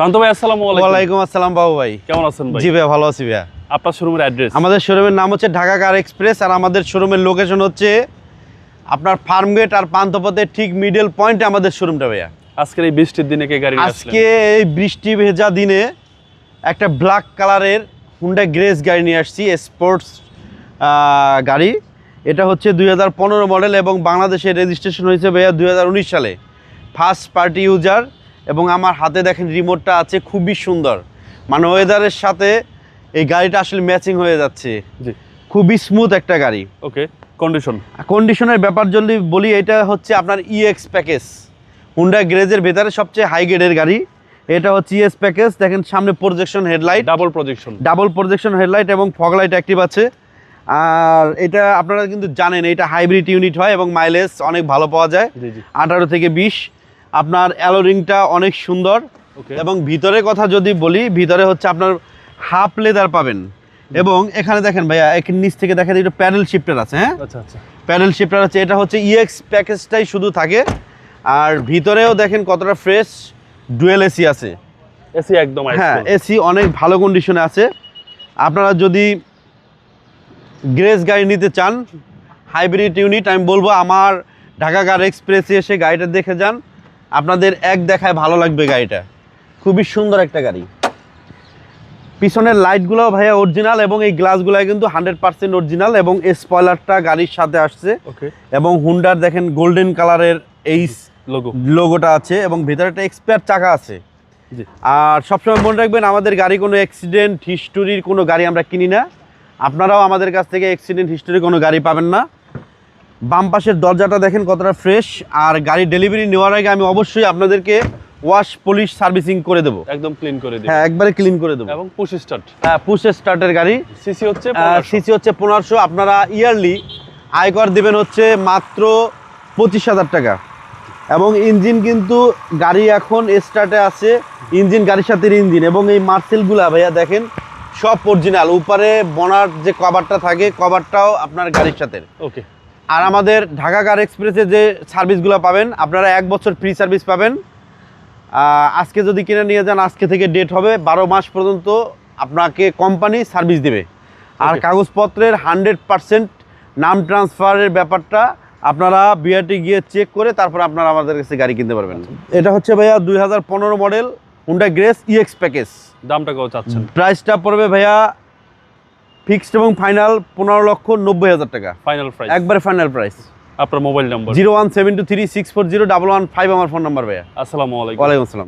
প্রান্ত ভাই আসসালামু আলাইকুম। ওয়ালাইকুম আসসালাম বাবু ভাই। কেমন আছেন ভাই? জি ভাই ভালো আছি ভাইয়া। আপনার শোরুমের অ্যাড্রেস আমাদের শোরুমের নাম হচ্ছে ঢাকা কার এক্সপ্রেস আর আমাদের শোরুমের লোকেশন হচ্ছে আপনার ফার্মগেট আর পান্থপথের ঠিক মিডল পয়েন্টে আমাদের শোরুমটা ভাইয়া। আজকের এই বৃষ্টির দিনে কে গাড়ি আজকে এই বৃষ্টি ভেজা দিনে একটা ব্ল্যাক কালারের হুন্ডা গ্রেস গাড়ি নিয়ে আসছি স্পোর্টস গাড়ি। এটা হচ্ছে দুই হাজার পনেরো মডেল এবং বাংলাদেশে রেজিস্ট্রেশন হয়েছে ভাইয়া দুই হাজার উনিশ সালে। ফার্স্ট পার্টি ইউজার এবং আমার হাতে দেখেন রিমোটটা আছে খুবই সুন্দর। মানে ওয়েদারের সাথে এই গাড়িটা আসলে ম্যাচিং হয়ে যাচ্ছে। খুবই স্মুথ একটা গাড়ি। ওকে কন্ডিশন কন্ডিশনের ব্যাপার যদি বলি এটা হচ্ছে আপনার ইএক্স প্যাকেজ হুন্ডা গ্রেজের ভেতরে সবচেয়ে হাই গ্রেডের গাড়ি। এটা হচ্ছে ইএস প্যাকেজ দেখেন সামনে projection headlight double projection double projection headlight এবং ফগ লাইট অ্যাক্টিভ আছে। আর এটা আপনারা কিন্তু জানেন এটা হাইব্রিড ইউনিট হয় এবং মাইলেজ অনেক ভালো পাওয়া যায়। আঠারো থেকে বিশ। আপনার অ্যালোরিংটা অনেক সুন্দর। ওকে এবং ভিতরে কথা যদি বলি ভিতরে হচ্ছে আপনার হাফ লেদার পাবেন। এবং এখানে দেখেন ভাইয়া এক নিচ থেকে দেখেন এটা প্যানেল শিফটার আছে হ্যাঁ? আচ্ছা আচ্ছা। শিফটার হচ্ছে এটা হচ্ছে ইএক্স প্যাকেজটাই শুধু থাকে। আর ভিতরেও দেখেন কতটা ফ্রেশ ডুয়েল এসি আছে। এসি একদম হ্যাঁ এসি অনেক ভালো কন্ডিশনে আছে। আপনারা যদি গ্রেস গাড়ি নিতে চান হাইব্রিড ইউনিট আমি বলব আমার ঢাকা কার এক্সপ্রেসে এসে গাড়িটা দেখে যান। আপনাদের এক দেখায় ভালো লাগবে গাড়িটা। খুবই সুন্দর একটা গাড়ি। পিছনের লাইটগুলো ভাইয়া অরিজিনাল এবং এই গ্লাসগুলো কিন্তু হান্ড্রেড পার্সেন্ট অরিজিনাল এবং এই স্পয়লারটা গাড়ির সাথে আসছে। ওকে এবং হুন্ডার দেখেন গোল্ডেন কালারের এই লোগো লোগোটা আছে এবং ভিতরে একটা এক্সপায়ার চাকা আছে। আর সবসময় মনে রাখবেন আমাদের গাড়ি কোনো অ্যাক্সিডেন্ট হিস্টোরির কোনো গাড়ি আমরা কিনি না। আপনারাও আমাদের কাছ থেকে অ্যাক্সিডেন্ট হিস্টোরির কোনো গাড়ি পাবেন না। বাম পাশের দরজাটা দেখেন কতটা ফ্রেশ আর গাড়ি ডেলিভারি নেওয়ার আগে আমি অবশ্যই আপনাদেরকে ওয়াশ পলিশ সার্ভিসিং করে দেবো। একদম ক্লিন করে দিন হ্যাঁ একবারে ক্লিন করে দেবো। এবং পুশ স্টার্ট হ্যাঁ পুশ স্টার্টের গাড়ি। সিসি হচ্ছে সিসি হচ্ছে পনেরোশো। আপনারা ইয়ারলি আয়কর দেবেন হচ্ছে মাত্র পঁচিশ হাজার টাকা। এবং ইঞ্জিন কিন্তু গাড়ি এখন স্টার্টে আছে। ইঞ্জিন গাড়ির সাথে ইঞ্জিন এবং এই মার্সেলগুলা ভাইয়া দেখেন সব অরিজিনাল উপরে বনার যে কভারটা থাকে কভারটাও আপনার গাড়ির সাথে। ওকে আর আমাদের ঢাকা কার এক্সপ্রেসে যে সার্ভিসগুলো পাবেন আপনারা এক বছর ফ্রি সার্ভিস পাবেন। আজকে যদি কিনে নিয়ে যান আজকে থেকে ডেট হবে বারো মাস পর্যন্ত আপনাকে কোম্পানি সার্ভিস দেবে। আর কাগজপত্রের হান্ড্রেড পারসেন্ট নাম ট্রান্সফারের ব্যাপারটা আপনারা বিআরটি গিয়ে চেক করে তারপর আপনারা আমাদের কাছে গাড়ি কিনতে পারবেন। এটা হচ্ছে ভাইয়া দুই হাজার পনেরো model Honda Grace EX package দামটা কত চাচ্ছেন? প্রাইসটা পড়বে ভাইয়া ফিক্সড এবং ফাইনাল পনেরো লক্ষ নব্বই হাজার টাকা। ফাইনাল প্রাইস একবারে ফাইনাল প্রাইস আপনার mobile number zero one seven two three six four zero double one five আমার ফোন নাম্বার ভাইয়া। আসসালামু আলাইকুম। ওয়ালাইকুম আসসালাম।